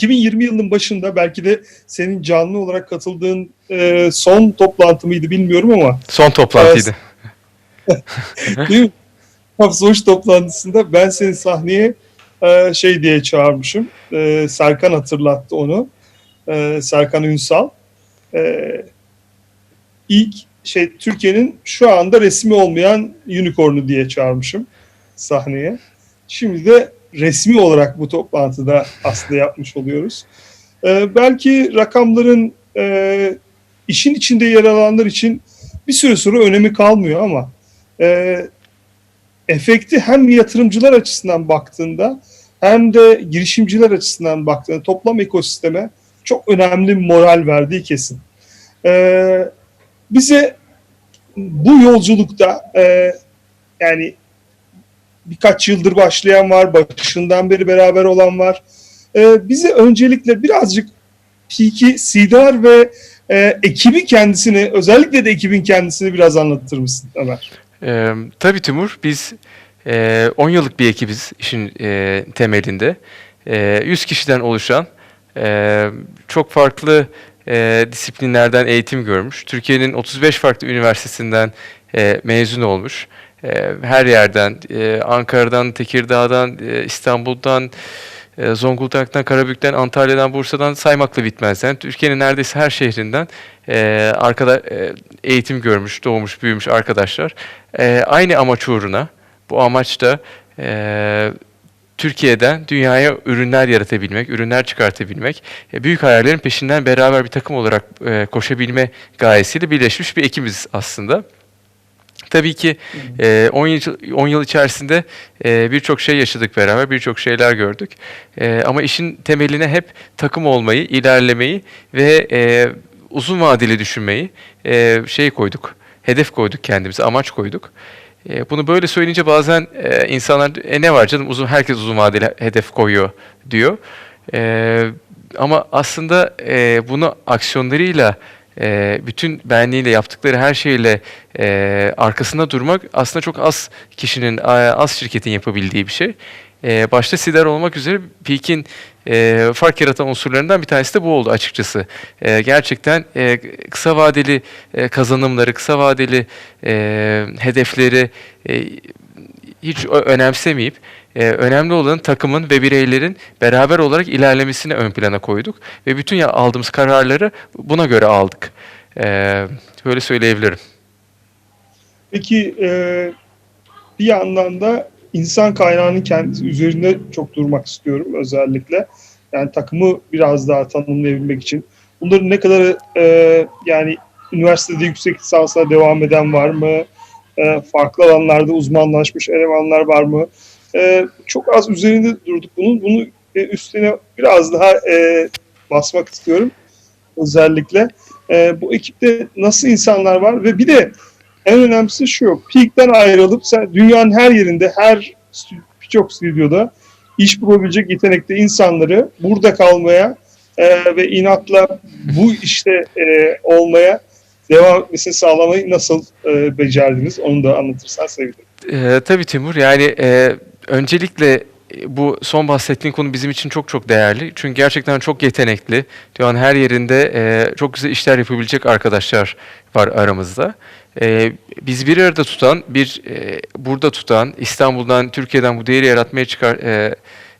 2020 yılının başında belki de senin canlı olarak katıldığın e, son toplantı mıydı bilmiyorum ama Son toplantıydı. değil mi? Toplantısında ben seni sahneye e, şey diye çağırmışım. E, Serkan hatırlattı onu. E, Serkan Ünsal. E, ilk şey Türkiye'nin şu anda resmi olmayan unicorn'u diye çağırmışım sahneye. Şimdi de resmi olarak bu toplantıda aslında yapmış oluyoruz. E, belki rakamların e, işin içinde yer alanlar için bir süre sonra önemi kalmıyor ama e, efekti hem yatırımcılar açısından baktığında hem de girişimciler açısından baktığında toplam ekosisteme çok önemli moral verdiği kesin. E, bize bu yolculukta e, yani birkaç yıldır başlayan var, başından beri beraber olan var. E, bize öncelikle birazcık Peak'i, Sidar ve e, ekibin kendisini, özellikle de ekibin kendisini biraz anlatır mısın Ömer? Ee, tabii Timur, biz e, 10 yıllık bir ekibiz işin e, temelinde. E, 100 kişiden oluşan, e, çok farklı e, disiplinlerden eğitim görmüş. Türkiye'nin 35 farklı üniversitesinden e, mezun olmuş. E, her yerden, e, Ankara'dan, Tekirdağ'dan, e, İstanbul'dan, e, Zonguldak'tan, Karabük'ten, Antalya'dan, Bursa'dan saymakla bitmez. Yani Türkiye'nin neredeyse her şehrinden arkada eğitim görmüş, doğmuş, büyümüş arkadaşlar. Aynı amaç uğruna, bu amaç Türkiye'den dünyaya ürünler yaratabilmek, ürünler çıkartabilmek, büyük hayallerin peşinden beraber bir takım olarak koşabilme gayesiyle birleşmiş bir ekibiz aslında. Tabii ki e, 10 yıl 10 yıl içerisinde e, birçok şey yaşadık beraber, birçok şeyler gördük. E, ama işin temeline hep takım olmayı, ilerlemeyi ve e, uzun vadeli düşünmeyi e, şey koyduk. Hedef koyduk kendimize, amaç koyduk. E, bunu böyle söyleyince bazen e, insanlar e, ne var canım uzun herkes uzun vadeli hedef koyuyor diyor. E, ama aslında e, bunu aksiyonlarıyla e, bütün benliğiyle yaptıkları her şeyle e, arkasında durmak aslında çok az kişinin, az şirketin yapabildiği bir şey. E, başta Sidar olmak üzere Peak'in e, fark yaratan unsurlarından bir tanesi de bu oldu açıkçası. E, gerçekten e, kısa vadeli e, kazanımları, kısa vadeli hedefleri hiç önemsemeyip e, önemli olan takımın ve bireylerin beraber olarak ilerlemesini ön plana koyduk ve bütün ya- aldığımız kararları buna göre aldık. E, böyle söyleyebilirim. Peki e, bir yandan da insan kaynağının kendisi üzerinde çok durmak istiyorum özellikle. Yani takımı biraz daha tanımlayabilmek için. Bunların ne kadar e, yani üniversitede yüksek lisansa devam eden var mı? E, farklı alanlarda uzmanlaşmış elemanlar var mı? E, çok az üzerinde durduk bunun. Bunu e, üstüne biraz daha e, basmak istiyorum özellikle. E, bu ekipte nasıl insanlar var ve bir de en önemlisi şu, Peak'ten ayrılıp sen dünyanın her yerinde, her birçok stüdyoda iş bulabilecek yetenekli insanları burada kalmaya e, ve inatla bu işte e, olmaya devam etmesini sağlamayı nasıl e, becerdiniz? Onu da anlatırsan sevinirim. E, tabii Timur yani e, öncelikle e, bu son bahsettiğin konu bizim için çok çok değerli. Çünkü gerçekten çok yetenekli. Dünyanın her yerinde e, çok güzel işler yapabilecek arkadaşlar var aramızda. E, biz bir arada tutan, bir e, burada tutan, İstanbul'dan, Türkiye'den bu değeri yaratmaya çıkar e,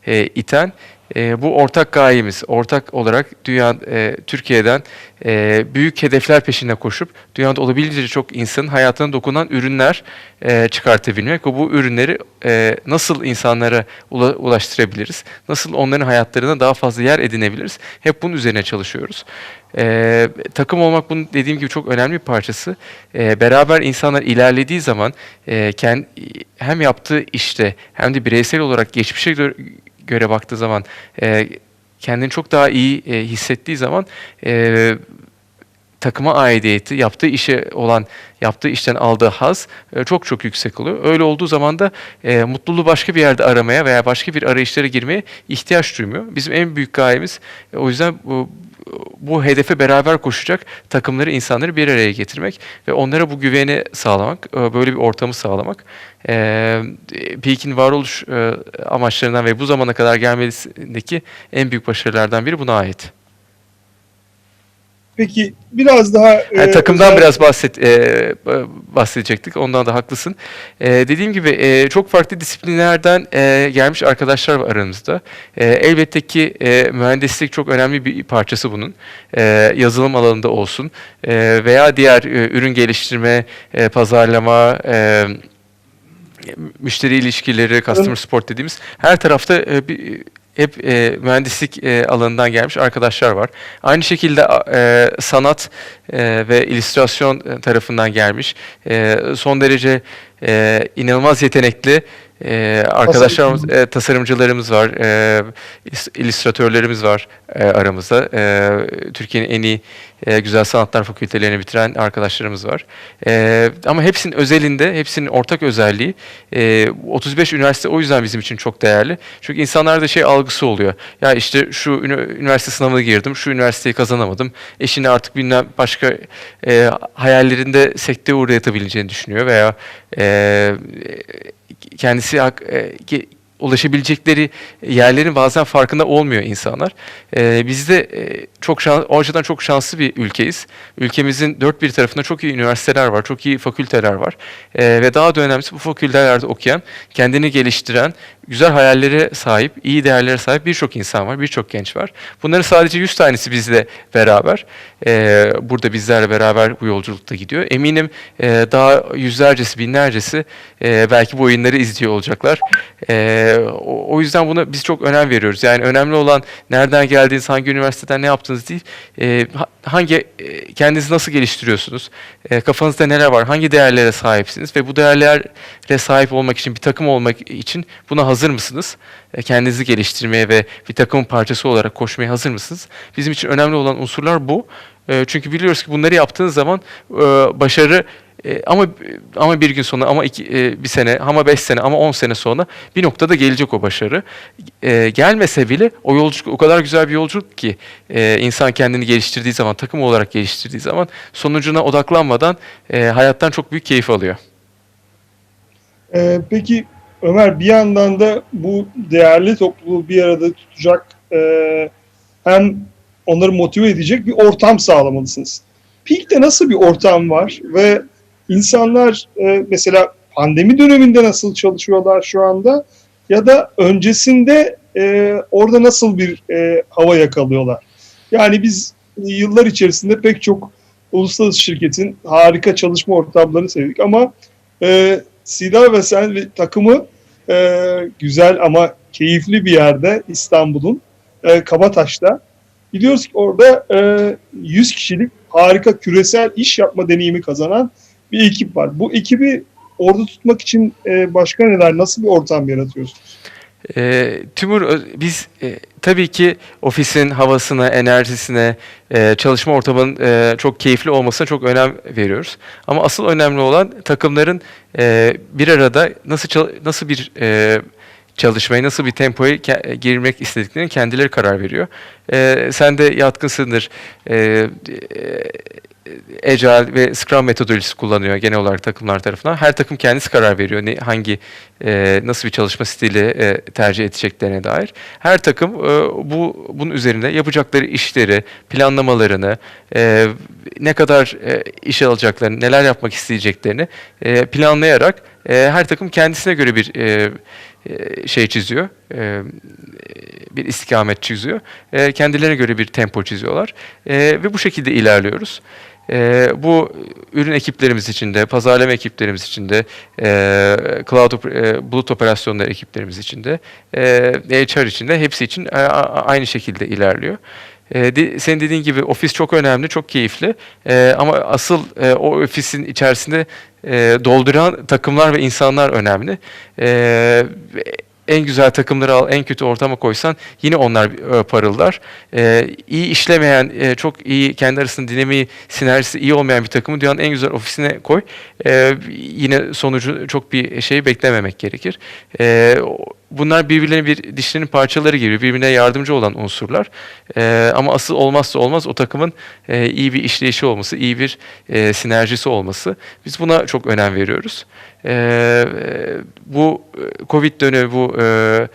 e, iten e, bu ortak gayemiz. Ortak olarak dünya e, Türkiye'den e, büyük hedefler peşinde koşup dünyada olabildiğince çok insanın hayatına dokunan ürünler e, çıkartabilmek ve bu ürünleri e, nasıl insanlara ula- ulaştırabiliriz? Nasıl onların hayatlarına daha fazla yer edinebiliriz? Hep bunun üzerine çalışıyoruz. E, takım olmak bunun dediğim gibi çok önemli bir parçası. E, beraber insanlar ilerlediği zaman e, kend, hem yaptığı işte hem de bireysel olarak geçmişe göre, baktığı zaman e, kendini çok daha iyi e, hissettiği zaman e, takıma aidiyeti, yaptığı işe olan, yaptığı işten aldığı haz e, çok çok yüksek oluyor. Öyle olduğu zaman da e, mutluluğu başka bir yerde aramaya veya başka bir arayışlara girmeye ihtiyaç duymuyor. Bizim en büyük gayemiz e, o yüzden bu bu hedefe beraber koşacak takımları, insanları bir araya getirmek ve onlara bu güveni sağlamak, e, böyle bir ortamı sağlamak. E, Peak'in varoluş e, amaçlarından ve bu zamana kadar gelmesindeki en büyük başarılardan biri buna ait. Peki biraz daha Yani e, takımdan özel- biraz bahset e, bahsedecektik. Ondan da haklısın. E, dediğim gibi e, çok farklı disiplinlerden e, gelmiş arkadaşlar var aramızda. E, elbette ki e, mühendislik çok önemli bir parçası bunun. E, yazılım alanında olsun e, veya diğer e, ürün geliştirme, e, pazarlama, e, müşteri ilişkileri, customer support dediğimiz her tarafta e, bir, hep e, mühendislik e, alanından gelmiş arkadaşlar var. Aynı şekilde e, sanat e, ve illüstrasyon e, tarafından gelmiş e, son derece e, inanılmaz yetenekli e, arkadaşlarımız, e, tasarımcılarımız var, e, illüstratörlerimiz var e, aramızda. E, Türkiye'nin en iyi e, güzel sanatlar fakültelerini bitiren arkadaşlarımız var. E, ama hepsinin özelinde, hepsinin ortak özelliği e, 35 üniversite o yüzden bizim için çok değerli. Çünkü insanlarda şey algısı oluyor. Ya işte şu üniversite sınavına girdim, şu üniversiteyi kazanamadım. Eşini artık bilmem başka e, hayallerinde sekteye uğratabileceğini düşünüyor veya e, kendisi e, ulaşabilecekleri yerlerin bazen farkında olmuyor insanlar. E, biz de e, çok şans, o açıdan çok şanslı bir ülkeyiz. Ülkemizin dört bir tarafında çok iyi üniversiteler var, çok iyi fakülteler var. E, ve daha da önemlisi bu fakültelerde okuyan, kendini geliştiren, güzel hayallere sahip, iyi değerlere sahip birçok insan var, birçok genç var. Bunların sadece 100 tanesi bizle beraber, e, burada bizlerle beraber bu yolculukta gidiyor. Eminim e, daha yüzlercesi, binlercesi e, belki bu oyunları izliyor olacaklar. E, o, o yüzden buna biz çok önem veriyoruz. Yani önemli olan nereden geldiğiniz, hangi üniversiteden ne yaptığınız değil, e, hangi e, kendinizi nasıl geliştiriyorsunuz, e, kafanızda neler var, hangi değerlere sahipsiniz ve bu değerlere sahip olmak için, bir takım olmak için buna hazır mısınız? E, kendinizi geliştirmeye ve bir takımın parçası olarak koşmaya hazır mısınız? Bizim için önemli olan unsurlar bu. Çünkü biliyoruz ki bunları yaptığınız zaman başarı e, ama ama bir gün sonra ama iki, e, bir sene ama beş sene ama on sene sonra bir noktada gelecek o başarı. E, gelmese bile o yolculuk o kadar güzel bir yolculuk ki e, insan kendini geliştirdiği zaman takım olarak geliştirdiği zaman sonucuna odaklanmadan e, hayattan çok büyük keyif alıyor. Ee, peki Ömer bir yandan da bu değerli topluluğu bir arada tutacak e, hem onları motive edecek bir ortam sağlamalısınız. Peak'te nasıl bir ortam var ve insanlar e, mesela pandemi döneminde nasıl çalışıyorlar şu anda ya da öncesinde e, orada nasıl bir e, hava yakalıyorlar? Yani biz yıllar içerisinde pek çok uluslararası şirketin harika çalışma ortamlarını sevdik ama e, Sida ve sen ve takımı e, güzel ama keyifli bir yerde İstanbul'un e, Kabataş'ta. Biliyoruz ki orada e, 100 kişilik harika küresel iş yapma deneyimi kazanan bir ekip var. Bu ekibi orada tutmak için e, başka neler, nasıl bir ortam yaratıyorsunuz? E, Timur, biz e, tabii ki ofisin havasına, enerjisine, e, çalışma ortamının e, çok keyifli olmasına çok önem veriyoruz. Ama asıl önemli olan takımların e, bir arada nasıl nasıl bir e, çalışmayı, nasıl bir tempoya ke- girmek istediklerini kendileri karar veriyor. E, sen de yatkınsındır. E, e, Agile ve Scrum metodolojisi kullanıyor genel olarak takımlar tarafından. Her takım kendisi karar veriyor ne, hangi e, nasıl bir çalışma stili e, tercih edeceklerine dair. Her takım e, bu bunun üzerinde yapacakları işleri, planlamalarını, e, ne kadar e, iş alacaklarını, neler yapmak isteyeceklerini e, planlayarak e, her takım kendisine göre bir e, e, şey çiziyor, e, bir istikamet çiziyor. E, kendilerine göre bir tempo çiziyorlar ve bu şekilde ilerliyoruz. E, bu ürün ekiplerimiz için de, pazarlama ekiplerimiz için de, e, cloud e, bulut operasyonları ekiplerimiz için de, e, HR için de hepsi için e, aynı şekilde ilerliyor. E, de, senin dediğin gibi ofis çok önemli, çok keyifli. E, ama asıl e, o ofisin içerisinde e, dolduran takımlar ve insanlar önemli. E, en güzel takımları al, en kötü ortama koysan yine onlar e, parıldar. E, iyi işlemeyen, e, çok iyi kendi arasında dinamiği, sinerjisi iyi olmayan bir takımı dünyanın en güzel ofisine koy. E, yine sonucu çok bir şey beklememek gerekir. E, bunlar birbirlerinin bir dişlerinin parçaları gibi birbirine yardımcı olan unsurlar. E, ama asıl olmazsa olmaz o takımın e, iyi bir işleyişi olması, iyi bir e, sinerjisi olması. Biz buna çok önem veriyoruz. E, e, bu Covid dönemi, bu e,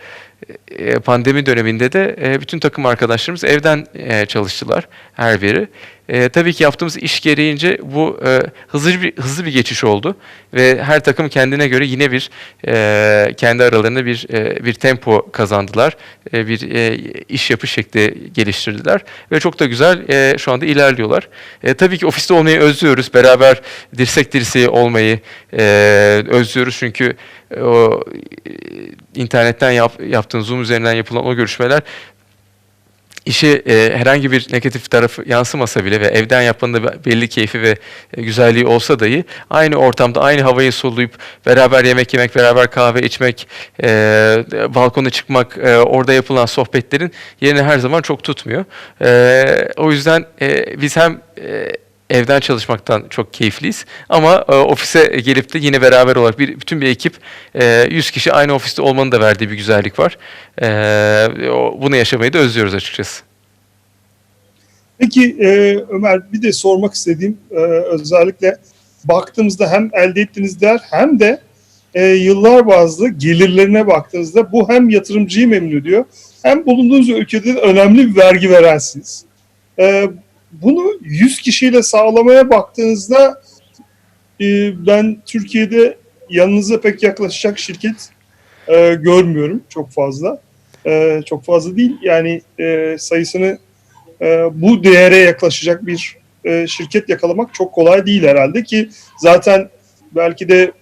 e, pandemi döneminde de e, bütün takım arkadaşlarımız evden e, çalıştılar her biri. E, tabii ki yaptığımız iş gereğince bu e, hızlı bir hızlı bir geçiş oldu. Ve her takım kendine göre yine bir e, kendi aralarında bir e, bir tempo kazandılar, e, bir e, iş yapış şekli geliştirdiler. Ve çok da güzel e, şu anda ilerliyorlar. E, tabii ki ofiste olmayı özlüyoruz, beraber dirsek dirseği olmayı e, özlüyoruz. Çünkü e, o internetten yap, yaptığın Zoom üzerinden yapılan o görüşmeler işe e, herhangi bir negatif tarafı yansımasa bile ve evden yapmanın da belli keyfi ve e, güzelliği olsa dahi aynı ortamda aynı havayı soluyup beraber yemek yemek, beraber kahve içmek, e, balkona çıkmak, e, orada yapılan sohbetlerin yerini her zaman çok tutmuyor. E, o yüzden e, biz hem e, evden çalışmaktan çok keyifliyiz. Ama e, ofise gelip de yine beraber olarak bir bütün bir ekip e, 100 kişi aynı ofiste olmanın da verdiği bir güzellik var. E, bunu yaşamayı da özlüyoruz açıkçası. Peki e, Ömer bir de sormak istediğim e, özellikle baktığımızda hem elde ettiğiniz değer hem de e, yıllar bazlı gelirlerine baktığınızda bu hem yatırımcıyı memnun ediyor hem bulunduğunuz ülkede de önemli bir vergi verensiniz. E, bunu 100 kişiyle sağlamaya baktığınızda e, ben Türkiye'de yanınıza pek yaklaşacak şirket e, görmüyorum çok fazla. E, çok fazla değil yani e, sayısını e, bu değere yaklaşacak bir e, şirket yakalamak çok kolay değil herhalde ki zaten belki de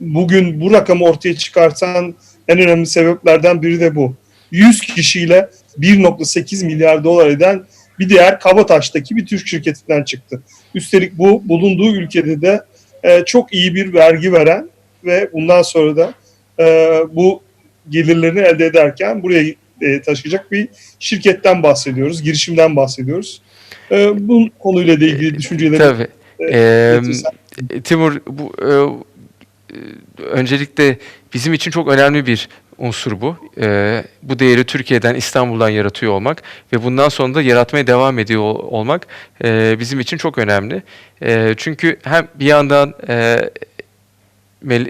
bugün bu rakamı ortaya çıkartan en önemli sebeplerden biri de bu. 100 kişiyle 1.8 milyar dolar eden bir diğer Kabataş'taki bir Türk şirketinden çıktı. Üstelik bu bulunduğu ülkede de e, çok iyi bir vergi veren ve bundan sonra da e, bu gelirlerini elde ederken buraya e, taşıyacak bir şirketten bahsediyoruz, girişimden bahsediyoruz. E, bu konuyla da ilgili düşünceleri Tabii. e, iletirsen. Timur bu e, e, öncelikle bizim için çok önemli bir unsur bu. E, bu değeri Türkiye'den, İstanbul'dan yaratıyor olmak ve bundan sonra da yaratmaya devam ediyor ol- olmak e, bizim için çok önemli. E, çünkü hem bir yandan e, e,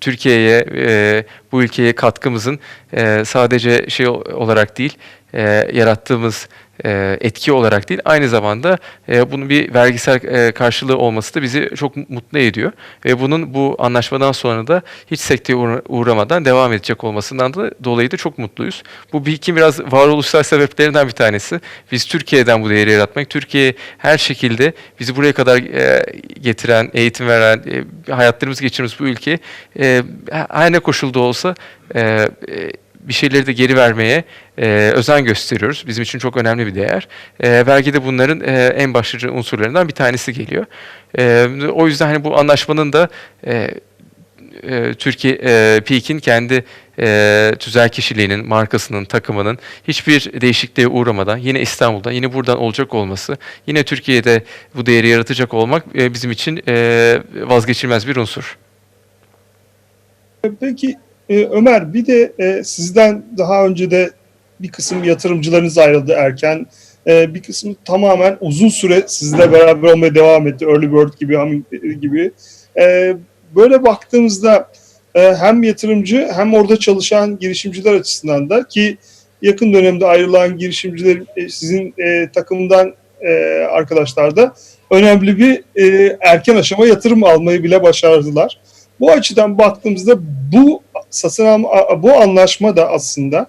Türkiye'ye, e, bu ülkeye katkımızın e, sadece şey olarak değil, e, yarattığımız e, etki olarak değil, aynı zamanda e, bunun bir vergisel e, karşılığı olması da bizi çok mutlu ediyor. Ve bunun bu anlaşmadan sonra da hiç sekteye uğra- uğramadan devam edecek olmasından da dolayı da çok mutluyuz. Bu BİK'in biraz varoluşsal sebeplerinden bir tanesi. Biz Türkiye'den bu değeri yaratmak, Türkiye her şekilde bizi buraya kadar e, getiren, eğitim veren, e, hayatlarımızı geçirdiğimiz bu ülke e, her koşulda olsa e, e, bir şeyleri de geri vermeye e, özen gösteriyoruz. Bizim için çok önemli bir değer. E, vergi de bunların e, en başlıca unsurlarından bir tanesi geliyor. E, o yüzden hani bu anlaşmanın da e, e, Türkiye e, Peak'in kendi e, tüzel kişiliğinin, markasının, takımının hiçbir değişikliğe uğramadan yine İstanbul'da, yine buradan olacak olması, yine Türkiye'de bu değeri yaratacak olmak e, bizim için e, vazgeçilmez bir unsur. Peki e, Ömer bir de e, sizden daha önce de bir kısım yatırımcılarınız ayrıldı erken. E, bir kısmı tamamen uzun süre sizle beraber olmaya devam etti. Early Bird gibi, Humming gibi. E, böyle baktığımızda e, hem yatırımcı hem orada çalışan girişimciler açısından da ki yakın dönemde ayrılan girişimciler e, sizin e, takımdan e, arkadaşlar da önemli bir e, erken aşama yatırım almayı bile başardılar. Bu açıdan baktığımızda bu satın alma, bu anlaşma da aslında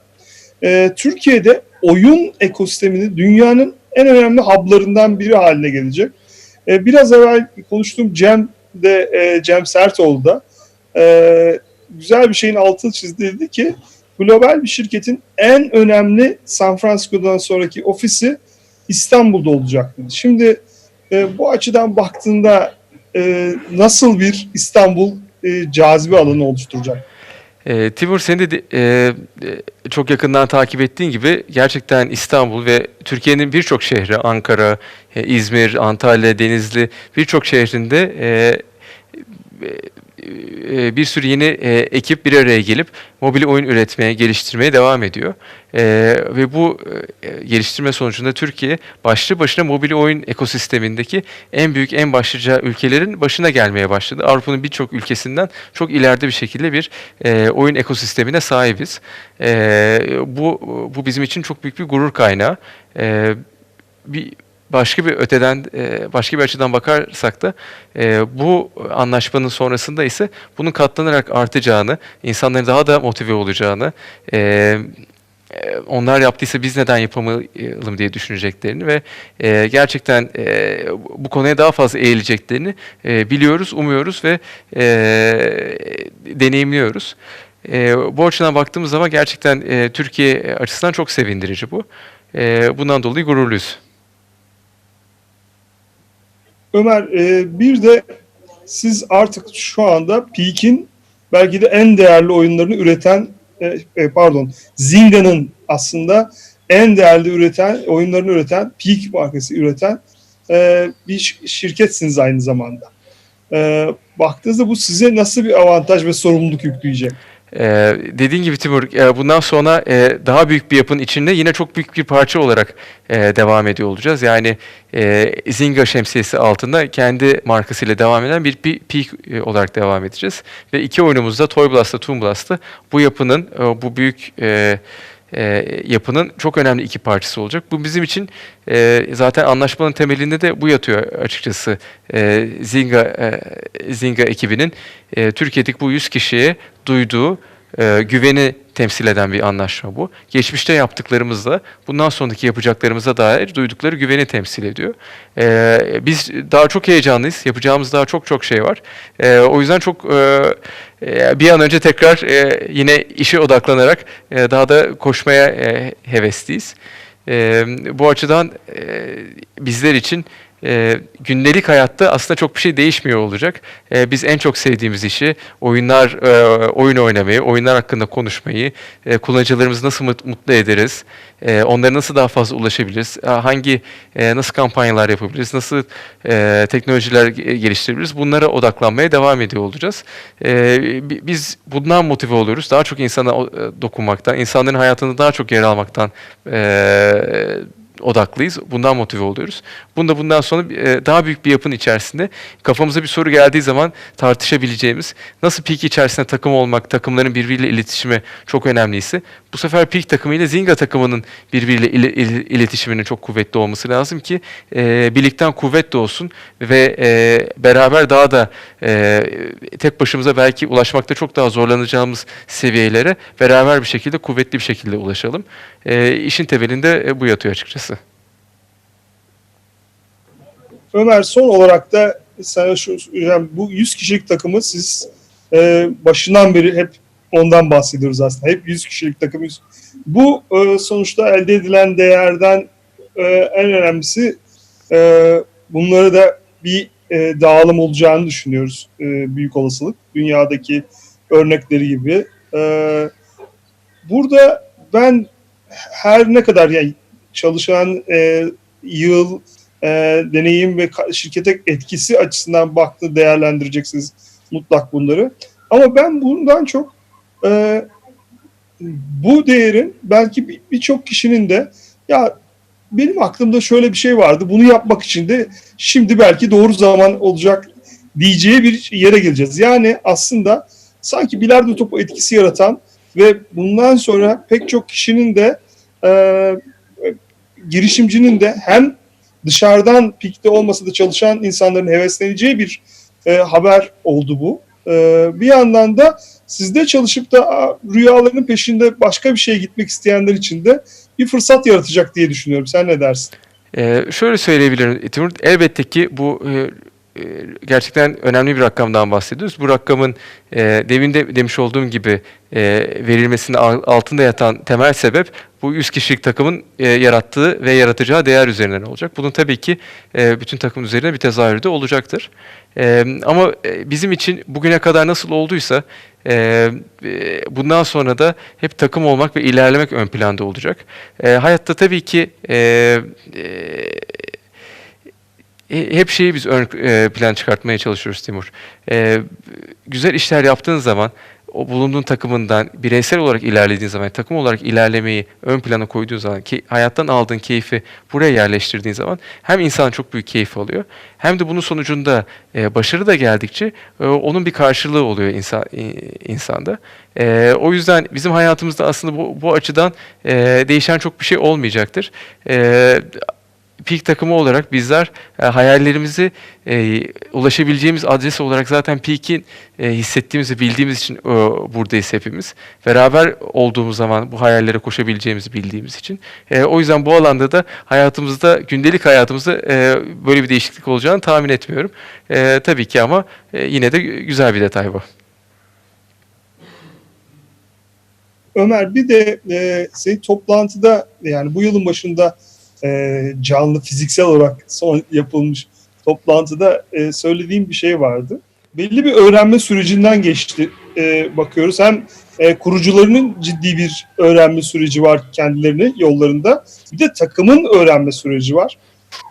e, Türkiye'de oyun ekosistemini dünyanın en önemli hub'larından biri haline gelecek. E, biraz evvel konuştuğum Cem de e, Cem Sertoğlu da e, güzel bir şeyin altını çizdi dedi ki global bir şirketin en önemli San Francisco'dan sonraki ofisi İstanbul'da olacak dedi. Şimdi e, bu açıdan baktığında e, nasıl bir İstanbul e, cazibe alanı oluşturacak? E, Timur seni de e, e, çok yakından takip ettiğin gibi gerçekten İstanbul ve Türkiye'nin birçok şehri, Ankara, e, İzmir, Antalya, Denizli birçok şehrinde e, e, bir sürü yeni e, ekip bir araya gelip mobil oyun üretmeye, geliştirmeye devam ediyor. E, ve bu geliştirme sonucunda Türkiye başlı başına mobil oyun ekosistemindeki en büyük, en başlıca ülkelerin başına gelmeye başladı. Avrupa'nın birçok ülkesinden çok ileride bir şekilde bir oyun ekosistemine sahibiz. Bu bu bizim için çok büyük bir gurur kaynağı. Bir başka bir öteden e, başka bir açıdan bakarsak da e, bu anlaşmanın sonrasında ise bunun katlanarak artacağını, insanların daha da motive olacağını, e, onlar yaptıysa biz neden yapamayalım diye düşüneceklerini ve gerçekten bu konuya daha fazla eğileceklerini biliyoruz, umuyoruz ve deneyimliyoruz. E, bu açıdan baktığımız zaman gerçekten e, Türkiye açısından çok sevindirici bu. E, bundan dolayı gururluyuz. Ömer e, bir de siz artık şu anda Peak'in belki de en değerli oyunlarını üreten e, e, pardon Zinga'nın aslında en değerli üreten oyunlarını üreten Peak markası üreten e, bir şirketsiniz aynı zamanda. E, baktığınızda bu size nasıl bir avantaj ve sorumluluk yükleyecek? Ee, dediğin gibi Timur, e, bundan sonra e, daha büyük bir yapının içinde yine çok büyük bir parça olarak e, devam ediyor olacağız. Yani e, Zynga şemsiyesi altında kendi markasıyla devam eden bir peak e, olarak devam edeceğiz. Ve iki oyunumuzda Toy Blast'ta Toon Blast'ta bu yapının, e, bu büyük e, e, yapının çok önemli iki parçası olacak. Bu bizim için e, zaten anlaşmanın temelinde de bu yatıyor açıkçası. E, Zynga e, Zynga ekibinin e, Türkiye'deki bu 100 kişiye duyduğu e, güveni temsil eden bir anlaşma bu. Geçmişte yaptıklarımızla bundan sonraki yapacaklarımıza dair duydukları güveni temsil ediyor. E, biz daha çok heyecanlıyız. Yapacağımız daha çok çok şey var. E, o yüzden çok e, e, bir an önce tekrar e, yine işe odaklanarak e, daha da koşmaya e, hevesliyiz. E, bu açıdan e, bizler için e, gündelik hayatta aslında çok bir şey değişmiyor olacak. E, biz en çok sevdiğimiz işi oyunlar, e, oyun oynamayı, oyunlar hakkında konuşmayı, e, kullanıcılarımızı nasıl mut- mutlu ederiz, e, onlara nasıl daha fazla ulaşabiliriz, e, hangi e, nasıl kampanyalar yapabiliriz, nasıl e, teknolojiler ge- geliştirebiliriz, bunlara odaklanmaya devam ediyor olacağız. E, bi- biz bundan motive oluyoruz. Daha çok insana e, dokunmaktan, insanların hayatında daha çok yer almaktan e, odaklıyız. Bundan motive oluyoruz. Bunu da bundan sonra e, daha büyük bir yapının içerisinde kafamıza bir soru geldiği zaman tartışabileceğimiz nasıl peak içerisinde takım olmak, takımların birbiriyle iletişimi çok önemliyse bu sefer peak takımıyla Zynga takımının birbiriyle ili- ili- iletişiminin çok kuvvetli olması lazım ki e, birlikten kuvvet de olsun ve e, beraber daha da e, tek başımıza belki ulaşmakta çok daha zorlanacağımız seviyelere beraber bir şekilde kuvvetli bir şekilde ulaşalım. E, işin temelinde e, bu yatıyor açıkçası. Ömer son olarak da sana şu yani bu 100 kişilik takımı siz e, başından beri hep ondan bahsediyoruz aslında. Hep 100 kişilik takım. 100. Bu e, sonuçta elde edilen değerden e, en önemlisi e, bunları da bir e, dağılım olacağını düşünüyoruz. E, büyük olasılık. Dünyadaki örnekleri gibi. E, burada ben her ne kadar yani çalışan e, yıl e, deneyim ve şirkete etkisi açısından baktı değerlendireceksiniz mutlak bunları. Ama ben bundan çok e, bu değerin belki bir- birçok kişinin de ya benim aklımda şöyle bir şey vardı bunu yapmak için de şimdi belki doğru zaman olacak diyeceği bir yere geleceğiz. Yani aslında sanki bilardo topu etkisi yaratan ve bundan sonra pek çok kişinin de e, girişimcinin de hem dışarıdan pikte olmasa da çalışan insanların hevesleneceği bir e, haber oldu bu. E, bir yandan da sizde çalışıp da rüyalarının peşinde başka bir şeye gitmek isteyenler için de bir fırsat yaratacak diye düşünüyorum. Sen ne dersin? Ee, şöyle söyleyebilirim Timur. Elbette ki bu e, gerçekten önemli bir rakamdan bahsediyoruz. Bu rakamın e, demin de demiş olduğum gibi e, verilmesinin al- altında yatan temel sebep bu 100 kişilik takımın e, yarattığı ve yaratacağı değer üzerinden olacak. Bunun tabii ki e, bütün takım üzerine bir tezahürü de olacaktır. E, ama e, bizim için bugüne kadar nasıl olduysa e, e, bundan sonra da hep takım olmak ve ilerlemek ön planda olacak. E, hayatta tabii ki e, e, e, hep şeyi biz ön e, plan çıkartmaya çalışıyoruz Timur. E, güzel işler yaptığın zaman o bulunduğun takımından bireysel olarak ilerlediğin zaman, takım olarak ilerlemeyi ön plana koyduğun zaman, ki hayattan aldığın keyfi buraya yerleştirdiğin zaman hem insan çok büyük keyif alıyor hem de bunun sonucunda e, başarı da geldikçe e, onun bir karşılığı oluyor insan e, insanda. E, o yüzden bizim hayatımızda aslında bu, bu açıdan e, değişen çok bir şey olmayacaktır. E, Peak takımı olarak bizler e, hayallerimizi e, ulaşabileceğimiz adres olarak zaten Peak'in e, hissettiğimizi bildiğimiz için e, buradayız hepimiz. Beraber olduğumuz zaman bu hayallere koşabileceğimizi bildiğimiz için. E, o yüzden bu alanda da hayatımızda, gündelik hayatımızda e, böyle bir değişiklik olacağını tahmin etmiyorum. E, tabii ki ama e, yine de güzel bir detay bu. Ömer bir de e, senin toplantıda yani bu yılın başında e, canlı fiziksel olarak son yapılmış toplantıda e, söylediğim bir şey vardı. Belli bir öğrenme sürecinden geçti e, bakıyoruz. Hem e, kurucularının ciddi bir öğrenme süreci var kendilerini yollarında. Bir de takımın öğrenme süreci var.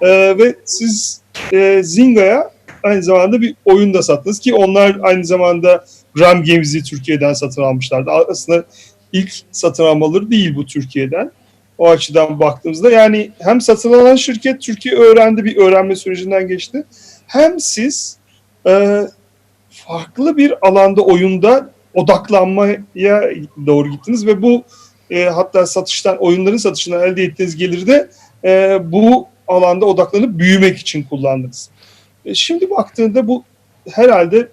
E, ve siz e, Zinga'ya aynı zamanda bir oyun da sattınız ki onlar aynı zamanda Ram Games'i Türkiye'den satın almışlardı. Aslında ilk satın almaları değil bu Türkiye'den. O açıdan baktığımızda yani hem satın alan şirket Türkiye öğrendi bir öğrenme sürecinden geçti. Hem siz e, farklı bir alanda oyunda odaklanmaya doğru gittiniz ve bu e, hatta satıştan oyunların satışından elde ettiğiniz geliri de e, bu alanda odaklanıp büyümek için kullandınız. E, şimdi baktığında bu herhalde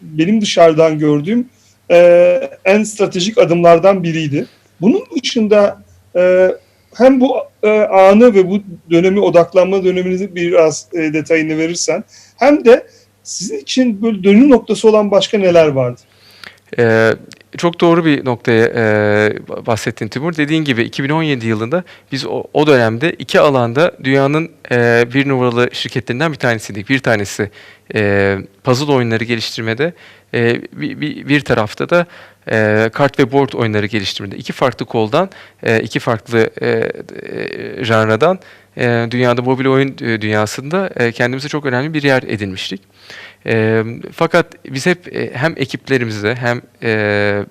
benim dışarıdan gördüğüm e, en stratejik adımlardan biriydi. Bunun dışında e, hem bu e, anı ve bu dönemi odaklanma döneminizi biraz e, detayını verirsen hem de sizin için böyle dönüm noktası olan başka neler vardı? Ee, çok doğru bir noktaya e, bahsettin Timur. Dediğin gibi 2017 yılında biz o, o dönemde iki alanda dünyanın e, bir numaralı şirketlerinden bir tanesiydik. Bir tanesi e, puzzle oyunları geliştirmede, e, bir, bir, bir tarafta da e, kart ve board oyunları geliştirmede. İki farklı koldan, e, iki farklı e, e, janradan e, dünyada mobil oyun e, dünyasında e, kendimize çok önemli bir yer edinmiştik. E, fakat biz hep e, hem ekiplerimize hem e,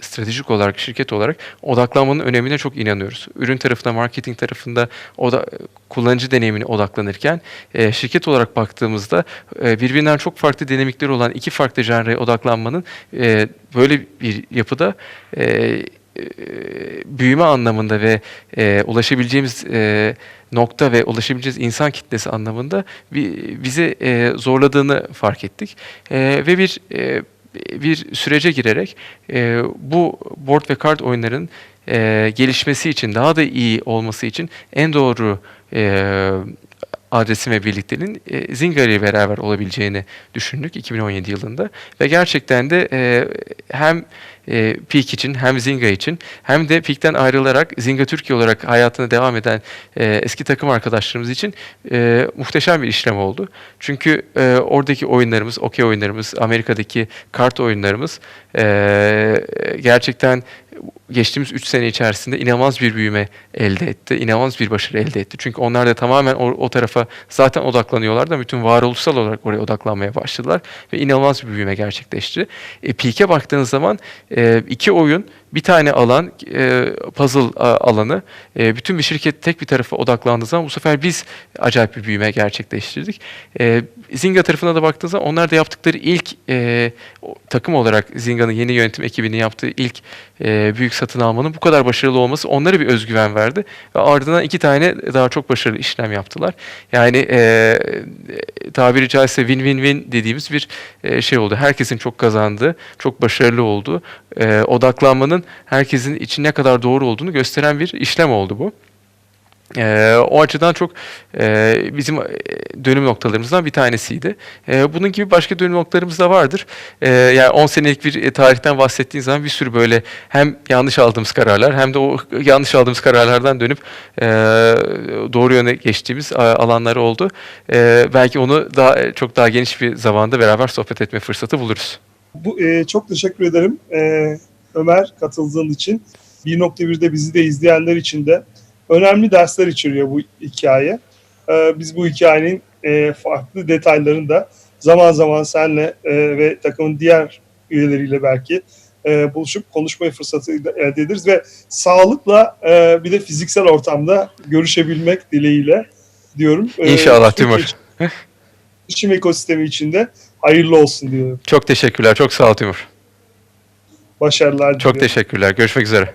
stratejik olarak, şirket olarak odaklanmanın önemine çok inanıyoruz. Ürün tarafında, marketing tarafında o da kullanıcı deneyimine odaklanırken e, şirket olarak baktığımızda e, birbirinden çok farklı dinamikleri olan iki farklı janraya odaklanmanın e, böyle bir yapıda e, e, büyüme anlamında ve e, ulaşabileceğimiz e, nokta ve ulaşabileceğimiz insan kitlesi anlamında bi- bizi e, zorladığını fark ettik E, ve bir e, bir sürece girerek e, bu board ve kart oyunların e, gelişmesi için daha da iyi olması için en doğru e, adresin ve birlikteliğin e, Zynga beraber olabileceğini düşündük 2017 yılında. Ve gerçekten de e, hem e, Peak için hem Zynga için hem de Peak'ten ayrılarak Zynga Türkiye olarak hayatına devam eden e, eski takım arkadaşlarımız için e, muhteşem bir işlem oldu. Çünkü e, oradaki oyunlarımız, okey oyunlarımız, Amerika'daki kart oyunlarımız e, gerçekten geçtiğimiz 3 sene içerisinde inanılmaz bir büyüme elde etti. inanılmaz bir başarı elde etti. Çünkü onlar da tamamen o, o tarafa zaten odaklanıyorlar da bütün varoluşsal olarak oraya odaklanmaya başladılar. Ve inanılmaz bir büyüme gerçekleşti. E, Peak'e baktığınız zaman e, iki oyun, bir tane alan, e, puzzle a, alanı, e, bütün bir şirket tek bir tarafa odaklandığı zaman bu sefer biz acayip bir büyüme gerçekleştirdik. E, Zynga tarafına da baktığınız zaman onlar da yaptıkları ilk e, takım olarak Zynga'nın yeni yönetim ekibinin yaptığı ilk e, büyük satın almanın bu kadar başarılı olması onlara bir özgüven verdi. Ve ardından iki tane daha çok başarılı işlem yaptılar. Yani e, e, tabiri caizse win-win-win dediğimiz bir e, şey oldu. Herkesin çok kazandığı, çok başarılı olduğu, e, odaklanmanın herkesin için ne kadar doğru olduğunu gösteren bir işlem oldu bu. Ee, o açıdan çok e, bizim e, dönüm noktalarımızdan bir tanesiydi. E, bunun gibi başka dönüm noktalarımız da vardır. E, yani 10 senelik bir e, tarihten bahsettiğin zaman bir sürü böyle hem yanlış aldığımız kararlar hem de o yanlış aldığımız kararlardan dönüp e, doğru yöne geçtiğimiz alanlar oldu. E, belki onu daha çok daha geniş bir zamanda beraber sohbet etme fırsatı buluruz. Bu, e, çok teşekkür ederim e, Ömer katıldığın için. 1.1'de bizi de izleyenler için de önemli dersler içeriyor bu hikaye. e, biz bu hikayenin e, farklı detaylarını da zaman zaman senle e, ve takımın diğer üyeleriyle belki e, buluşup konuşma fırsatı elde ederiz ve sağlıkla e, bir de fiziksel ortamda görüşebilmek dileğiyle diyorum. E, İnşallah Timur. Bilişim ekosistemi içinde hayırlı olsun diyorum. Çok teşekkürler. Çok sağ ol Timur. Başarılar Çok diliyorum. teşekkürler. Görüşmek üzere.